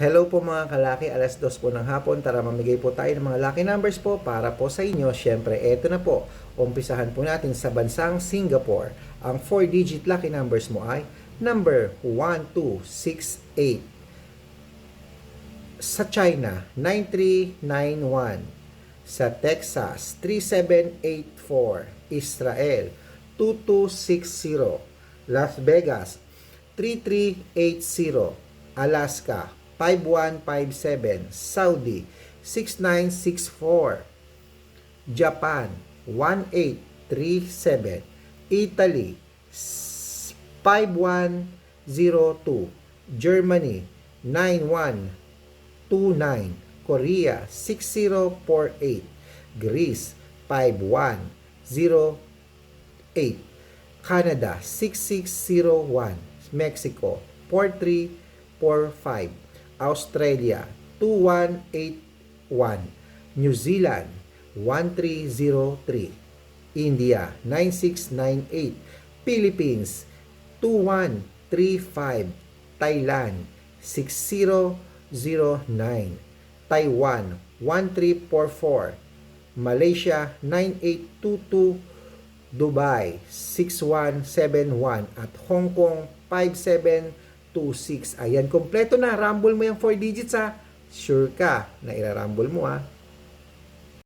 Hello po mga kalaki, alas dos po ng hapon. Tara mamigay po tayo ng mga lucky numbers po para po sa inyo. Siyempre, eto na po. Umpisahan po natin sa bansang Singapore. Ang 4-digit lucky numbers mo ay number 1268. Sa China, 9391. Sa Texas, 3784. Israel, 2260. Las Vegas, 3380. Alaska, 5157. Saudi, 6964. Japan, 1837. Italy, s- 5102. Germany, 9129. Korea, 6048. Greece, 5108. Canada, 6601. Mexico, 4345. Australia, 2181. New Zealand, 1303. India, 9698. Philippines, 2135. Thailand, 6009. Taiwan, 1344. Malaysia, 9822. Dubai 6171 at Hong Kong 5726. Ayan, kompleto na. Rumble mo yung 4 digits ha. Sure ka na irarumble mo ha.